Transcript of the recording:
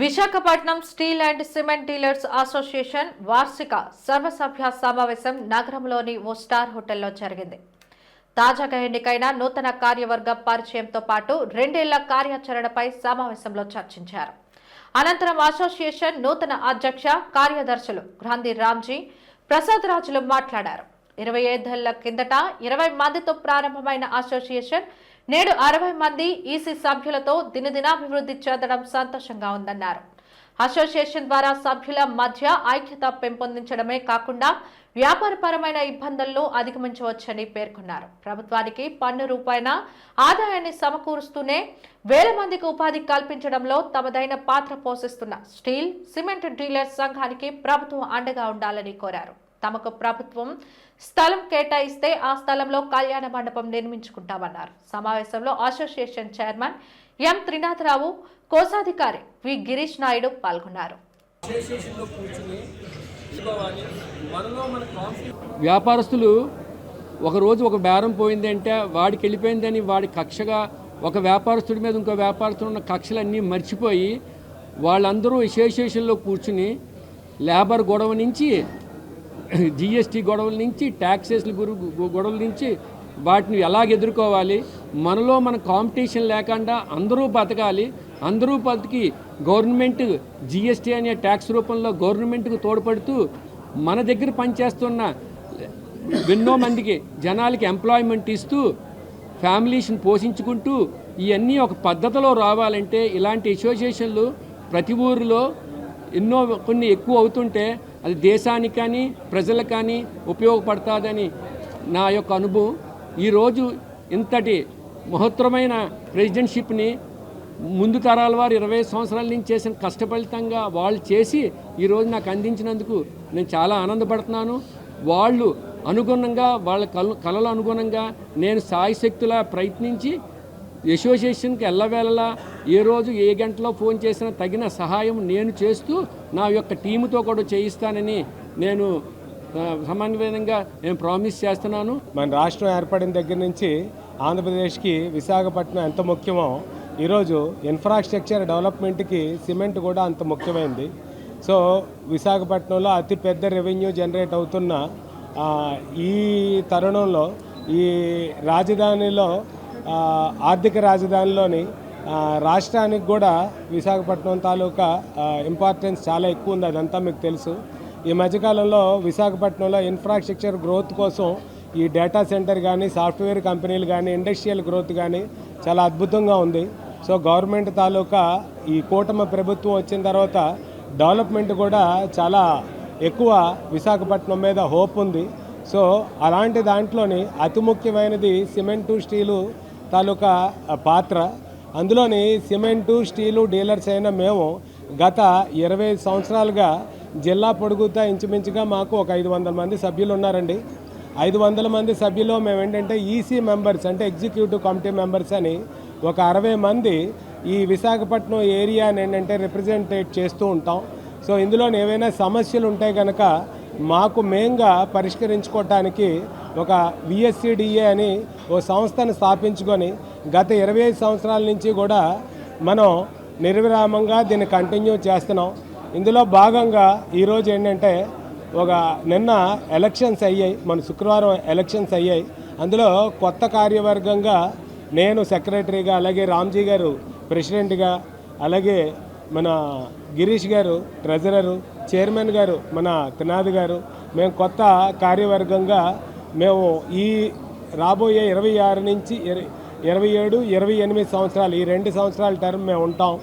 Visakhapatnam steel and cement dealers association వార్షిక సర్వసభ్య సమావేశం నగరంలోని ఓ స్టార్ హోటల్లో జరిగింది. తాజాగా ఎన్నికైన నూతన కార్యవర్గ పరిచయంతో పాటు రెండేళ్ళ కార్యాచరణపై సమావేశంలో చర్చించారు. అనంతరం అసోసియేషన్ నూతన అధ్యక్ష కార్యదర్శులు గ్రాంధి రామ్జీ ప్రసాద్ రాజులు మాట్లాడారు. ఇరవై ఐదేళ్ళ కిందట ఇరవై మందితో ప్రారంభమైన అసోసియేషన్ నేడు అరవై మంది ఈసీ సభ్యులతో దినదినాభివృద్ధి చెందడం సంతోషంగా ఉందన్నారు. అసోసియేషన్ ద్వారా సభ్యుల మధ్య ఐక్యత పెంపొందించడమే కాకుండా వ్యాపారపరమైన ఇబ్బందులను అధిగమించవచ్చని పేర్కొన్నారు. ప్రభుత్వానికి పన్ను రూపాయన ఆదాయాన్ని సమకూరుస్తూనే వేల మందికి ఉపాధి కల్పించడంలో తమదైన పాత్ర పోషిస్తున్న స్టీల్ సిమెంట్ డీలర్స్ సంఘానికి ప్రభుత్వం అండగా ఉండాలని కోరారు. తమకు ప్రభుత్వం స్థలం కేటాయిస్తే ఆ స్థలంలో కళ్యాణ మండపం నిర్మించుకుంటామన్నారు. సమావేశంలో అసోసియేషన్ చైర్మన్ ఎం త్రినాథరావు కోశాధికారి వి గిరీష్ నాయుడు పాల్గొన్నారు. వ్యాపారస్తులు ఒకరోజు ఒక బేరం పోయిందంటే వాడికి వెళ్ళిపోయిందని వాడి కక్షగా ఒక వ్యాపారస్తుడి మీద ఇంకో వ్యాపారస్తుడు ఉన్న కక్షలన్నీ మర్చిపోయి వాళ్ళందరూ అసోసియేషన్లో కూర్చుని లేబర్ గొడవ నుంచి జిఎస్టీ గొడవల నుంచి ట్యాక్సెస్ల గురు గొడవల నుంచి వాటిని ఎలాగ ఎదుర్కోవాలి? మనలో మన కాంపిటీషన్ లేకుండా అందరూ బతకాలి. అందరూ బతికి గవర్నమెంట్ జిఎస్టీ అనే ట్యాక్స్ రూపంలో గవర్నమెంట్కు తోడ్పడుతూ మన దగ్గర పనిచేస్తున్న ఎన్నో మందికి జనాలకి ఎంప్లాయ్మెంట్ ఇస్తూ ఫ్యామిలీస్ని పోషించుకుంటూ ఇవన్నీ ఒక పద్ధతిలో రావాలంటే ఇలాంటి అసోసియేషన్లు ప్రతి ఊరిలో ఎన్నో కొన్ని ఎక్కువ అవుతుంటే అది దేశానికి కానీ ప్రజలకు కానీ ఉపయోగపడుతుందని నా యొక్క అనుభవం. ఈరోజు ఇంతటి మహత్తరమైన ప్రెసిడెంట్షిప్ని ముందు తరాల వారు ఇరవై సంవత్సరాల నుంచి చేసిన కష్టఫలితంగా వాళ్ళు చేసి ఈరోజు నాకు అందించినందుకు నేను చాలా ఆనందపడుతున్నాను. వాళ్ళు అనుగుణంగా వాళ్ళ కల కళల అనుగుణంగా నేను సాయశక్తులా ప్రయత్నించి అసోసియేషన్కి ఎల్లవేళలా ఏ రోజు ఏ గంటలో ఫోన్ చేసినా తగిన సహాయం నేను చేస్తూ నా యొక్క టీముతో కూడా చేయిస్తానని నేను సమన్వయంగా నేను ప్రామిస్ చేస్తున్నాను. మన రాష్ట్రం ఏర్పడిన దగ్గర నుంచి ఆంధ్రప్రదేశ్కి విశాఖపట్నం ఎంత ముఖ్యమో ఈరోజు ఇన్ఫ్రాస్ట్రక్చర్ డెవలప్మెంట్కి సిమెంట్ కూడా అంత ముఖ్యమైంది. సో విశాఖపట్నంలో అతి పెద్ద రెవెన్యూ జనరేట్ అవుతున్న ఈ తరుణంలో ఈ రాజధానిలో ఆర్థిక రాజధానిలోని రాష్ట్రానికి కూడా విశాఖపట్నం తాలూకా ఇంపార్టెన్స్ చాలా ఎక్కువ ఉంది అదంతా మీకు తెలుసు. ఈ మధ్యకాలంలో విశాఖపట్నంలో ఇన్ఫ్రాస్ట్రక్చర్ గ్రోత్ కోసం ఈ డేటా సెంటర్ కానీ సాఫ్ట్వేర్ కంపెనీలు కానీ ఇండస్ట్రియల్ గ్రోత్ కానీ చాలా అద్భుతంగా ఉంది. సో గవర్నమెంట్ తాలూకా ఈ కూటమి ప్రభుత్వం వచ్చిన తర్వాత డెవలప్మెంట్ కూడా చాలా ఎక్కువ విశాఖపట్నం మీద హోప్ ఉంది. సో అలాంటి దాంట్లోని అతి ముఖ్యమైనది సిమెంటు స్టీలు తాలూకా పాత్ర. అందులోని సిమెంటు స్టీలు డీలర్స్ అయిన మేము గత ఇరవై సంవత్సరాలుగా జిల్లా పొడుగుతా ఇంచుమించుగా మాకు ఒక ఐదు వందల మంది సభ్యులు ఉన్నారండి ఐదు వందల మంది సభ్యులు మేము ఏంటంటే ఈసీ మెంబర్స్ అంటే ఎగ్జిక్యూటివ్ కమిటీ మెంబర్స్ అని ఒక అరవై మంది ఈ విశాఖపట్నం ఏరియాని ఏంటంటే రిప్రజెంటేట్ చేస్తూ ఉంటాం. సో ఇందులో ఏవైనా సమస్యలు ఉంటే కనుక మాకు మేంగా పరిష్కరించుకోవటానికి ఒక విఎస్సిడిఏ అని ఓ సంస్థను స్థాపించుకొని గత ఇరవై ఐదు సంవత్సరాల నుంచి కూడా మనం నిర్విరామంగా దీన్ని కంటిన్యూ చేస్తున్నాం. ఇందులో భాగంగా ఈరోజు ఏంటంటే ఒక నిన్న ఎలక్షన్స్ అయ్యాయి. మన శుక్రవారం ఎలక్షన్స్ అయ్యాయి. అందులో కొత్త కార్యవర్గంగా నేను సెక్రటరీగా అలాగే రామ్జీ గారు ప్రెసిడెంట్గా అలాగే మన గిరీష్ గారు ట్రెజరరు చైర్మన్ గారు మన త్రినాథ్ గారు మేము కొత్త కార్యవర్గంగా మేము ఈ రాబోయే ఇరవై ఆరు నుంచి ఇరవై ఏడు ఇరవై ఎనిమిది సంవత్సరాలు ఈ రెండు సంవత్సరాల టర్మ్ మేము ఉంటాం.